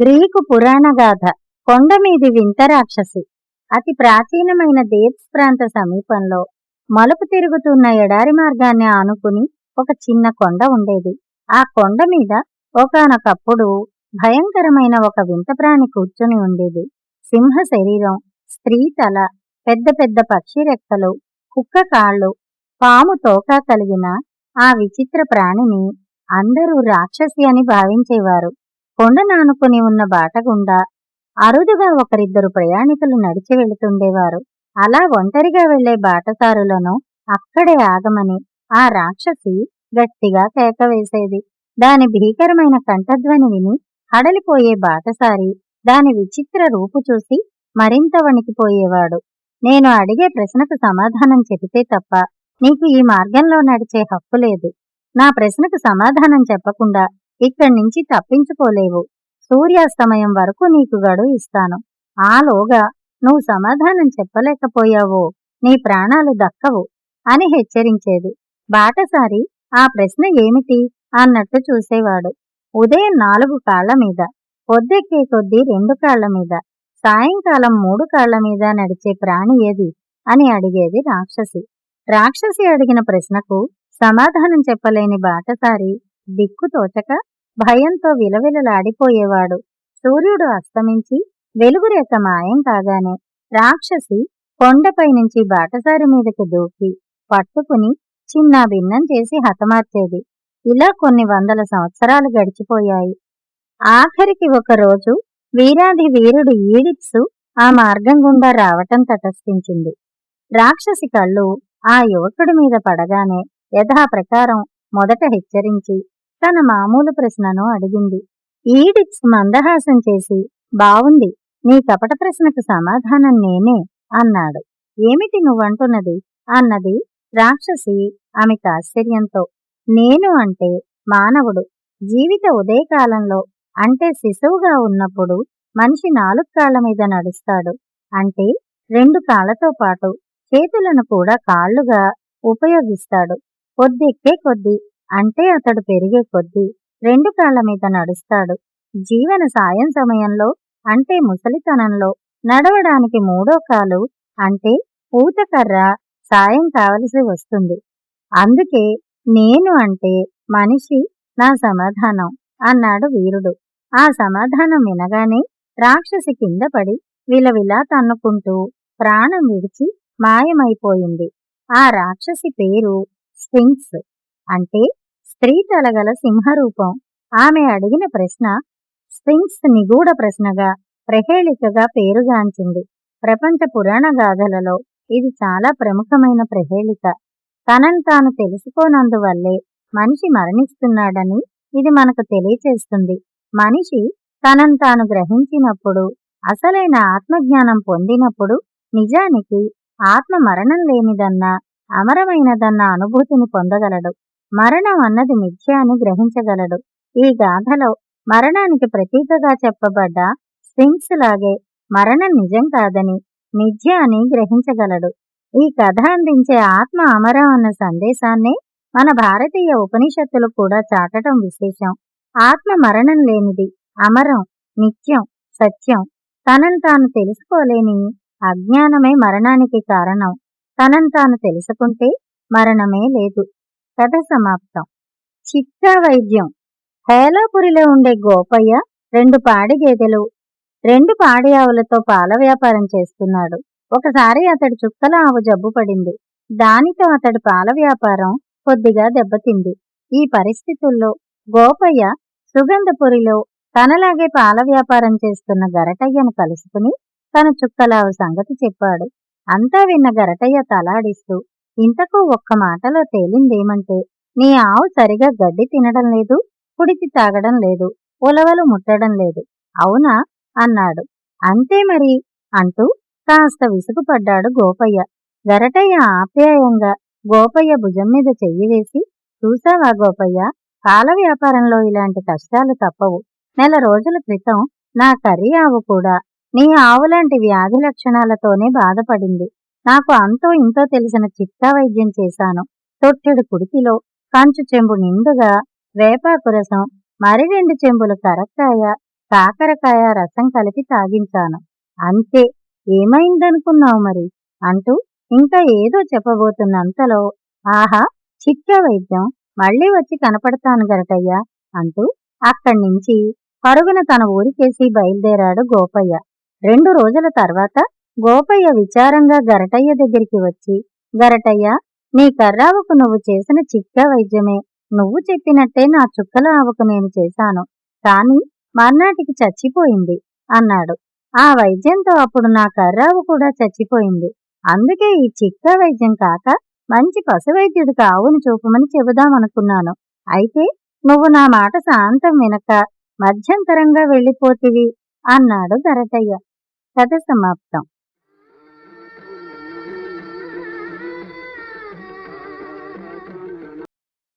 Greek పురాణగాథ కొండమీది వింత రాక్షసి. అతి ప్రాచీనమైన దేవ్స్ ప్రాంత సమీపంలో మలుపు తిరుగుతున్న ఎడారి మార్గాన్ని ఆనుకుని ఒక చిన్న కొండ ఉండేది. ఆ కొండ మీద ఒకానొకప్పుడు భయంకరమైన ఒక వింత ప్రాణి కూర్చుని ఉండేది. సింహ శరీరం స్త్రీ తల పెద్ద పెద్ద పక్షి రెక్కలు కుక్క కాళ్ళు పాము తోక కలిగిన ఆ విచిత్ర ప్రాణిని అందరూ రాక్షసి అని భావించేవారు. కొండ నానుకొని ఉన్న బాట గుండా అరుదుగా ఒకరిద్దరు ప్రయాణికులు నడిచి వెళుతుండేవారు. అలా ఒంటరిగా వెళ్ళే బాటసారులను అక్కడే ఆగమని ఆ రాక్షసి గట్టిగా కేక వేసేది. దాని భీకరమైన కంఠధ్వని విని హడలిపోయే బాటసారి దాని విచిత్ర రూపు చూసి మరింత వణికిపోయేవాడు. నేను అడిగే ప్రశ్నకు సమాధానం చెబితే తప్ప నీకు ఈ మార్గంలో నడిచే హక్కు లేదు. నా ప్రశ్నకు సమాధానం చెప్పకుండా ఇక్కడి నుంచి తప్పించుకోలేవు. సూర్యాస్తమయం వరకు నీకు గడువు ఇస్తాను. ఆలోగా నువ్వు సమాధానం చెప్పలేకపోయావో. నీ ప్రాణాలు దక్కవు అని హెచ్చరించేది. బాటసారి ఆ ప్రశ్న ఏమిటి? అన్నట్టు చూసేవాడు. ఉదయం నాలుగు కాళ్ళ మీద పొద్దెక్కే కొద్దీ రెండు కాళ్ళ మీద సాయంకాలం మూడు కాళ్ళ మీద నడిచే ప్రాణి ఏది అని అడిగేది రాక్షసి. రాక్షసి అడిగిన ప్రశ్నకు సమాధానం చెప్పలేని బాటసారి దిక్కు తోచక భయంతో విలవిలలాడిపోయేవాడు. సూర్యుడు అస్తమించి వెలుగురేఖ మాయం కాగానే రాక్షసి కొండపై నుంచి బాటసారి మీదకి దూకి పట్టుకుని చిన్న భిన్నం చేసి హతమార్చేది. ఇలా కొన్ని వందల సంవత్సరాలు గడిచిపోయాయి. ఆఖరికి ఒక రోజు వీరాది వీరుడు ఈడిప్సు ఆ మార్గం గుండా రావటం తటస్థించింది. రాక్షసి కళ్ళు ఆ యువకుడి మీద పడగానే యథాప్రకారం మొదట హెచ్చరించి తన మామూలు ప్రశ్నను అడిగింది. ఈడిప్స్ మందహాసం చేసి బావుంది నీ కపట ప్రశ్నకు సమాధానం నేనే అన్నాడు. ఏమిటి నువ్వంటున్నది? అన్నది రాక్షసి ఆమెకు ఆశ్చర్యంతో నేను అంటే మానవుడు. జీవిత ఉదయకాలంలో అంటే శిశువుగా ఉన్నప్పుడు మనిషి నాలుగు కాళ్ళ మీద నడుస్తాడు. అంటే రెండు కాళ్ళతో పాటు చేతులను కూడా కాళ్ళుగా ఉపయోగిస్తాడు. కొద్దెక్కే కొద్దీ అంటే అతడు పెరిగే కొద్దీ రెండు కాళ్ళ మీద నడుస్తాడు. జీవన సాయం సమయంలో అంటే ముసలితనంలో నడవడానికి మూడో కాలు అంటే ఊతకర్ర సాయం కావలసి వస్తుంది. అందుకే నేను అంటే మనిషి నా సమాధానం అన్నాడు వీరుడు. ఆ సమాధానం వినగానే రాక్షసి కింద పడి విలవిలా తన్నుకుంటూ ప్రాణం విడిచి మాయమైపోయింది. ఆ రాక్షసి పేరు స్పింక్స్ అంటే స్త్రీ తలగల సింహరూపం. ఆమె అడిగిన ప్రశ్న స్ఫింక్స్ నిగూఢ ప్రశ్నగా ప్రహేళికగా పేరుగాంచింది. ప్రపంచ పురాణ గాథలలో ఇది చాలా ప్రముఖమైన ప్రహేళిక తనను తాను తెలుసుకోనందువల్లే మనిషి మరణిస్తున్నాడని ఇది మనకు తెలియచేస్తుంది. మనిషి తనను తాను గ్రహించినప్పుడు అసలైన ఆత్మజ్ఞానం పొందినప్పుడు నిజానికి ఆత్మ మరణం లేనిదన్న అమరమైనదన్న అనుభూతిని పొందగలడు. మరణం అన్నది మిథ్య అని గ్రహించగలడు. ఈ గాథలో మరణానికి ప్రతీకగా చెప్పబడ్డ స్ఫింక్స్ లాగే మరణం నిజం కాదని మిథ్య అని గ్రహించగలడు. ఈ కథ అందించే ఆత్మ అమరం అన్న సందేశాన్నే మన భారతీయ ఉపనిషత్తులు కూడా చాటటం విశేషం. ఆత్మ మరణం లేనిది అమరం నిత్యం సత్యం తనను తాను తెలుసుకోలేని అజ్ఞానమే మరణానికి కారణం. తనను తాను తెలుసుకుంటే మరణమే లేదు. కథ సమాప్తం. చిట్టా వైద్యం. హేలాపురిలో ఉండే గోపయ్య రెండు పాడి గేదెలు రెండు పాడి ఆవులతో పాల వ్యాపారం చేస్తున్నాడు. ఒకసారి అతడి చుక్కల ఆవు జబ్బు పడింది. దానితో అతడి పాల వ్యాపారం కొద్దిగా దెబ్బతింది. ఈ పరిస్థితుల్లో గోపయ్య సుగంధపురిలో తనలాగే పాల వ్యాపారం చేస్తున్న గరటయ్యను కలుసుకుని తన చుక్కలావు సంగతి చెప్పాడు. అంతా విన్న గరటయ్య తలాడిస్తూ ఇంతకు ఒక్క మాటలో తేలిందేమంటే నీ ఆవు సరిగా గడ్డి తినడం లేదు కుడితి తాగడం లేదు ఉలవలు ముట్టడం లేదు. అవునా? అన్నాడు. అంతే మరి అంటూ కాస్త విసుగుపడ్డాడు గోపయ్య. గరటయ్య ఆప్యాయంగా గోపయ్య భుజం మీద చెయ్యి వేసి చూసావా గోపయ్య పాల వ్యాపారంలో ఇలాంటి కష్టాలు తప్పవు. నెల రోజుల క్రితం నా కర్రీ ఆవు కూడా నీ ఆవులాంటి వ్యాధి లక్షణాలతోనే బాధపడింది. నాకు అంతో ఇంతో తెలిసిన చిట్టా వైద్యం చేశాను. తొట్టెడు కుడికిలో కంచు చెంబు నిండుగా వేపాకు రసం మరి రెండు చెంబులు కరక్కాయ కాకరకాయ రసం కలిపి తాగించాను. అంతే ఏమైందనుకున్నావు మరి? అంటూ ఇంకా ఏదో చెప్పబోతున్నంతలో ఆహా చిక్క వైద్యం మళ్ళీ వచ్చి కనపడతాను గరటయ్య అంటూ అక్కడి నుంచి పరుగున తన ఊరికేసి బయలుదేరాడు గోపయ్య. రెండు రోజుల తర్వాత గోపయ్య విచారంగా గరటయ్య దగ్గరికి వచ్చి గరటయ్య నీ కర్రావుకు నువ్వు చేసిన చిక్క వైద్యమే. నువ్వు చెప్పినట్టే నా చుక్కల ఆవుకు నేను చేశాను. కాని మర్నాటికి చచ్చిపోయింది అన్నాడు. ఆ వైద్యంతో అప్పుడు నా కర్రావు కూడా చచ్చిపోయింది. అందుకే ఈ చిక్క వైద్యం కాక మంచి పశువైద్యుడు కావును చూపమని చెబుదామనుకున్నాను. అయితే నువ్వు నా మాట శాంతం వినక మధ్యంతరంగా వెళ్ళిపోతివి అన్నాడు గరటయ్య. కథ సమాప్తం.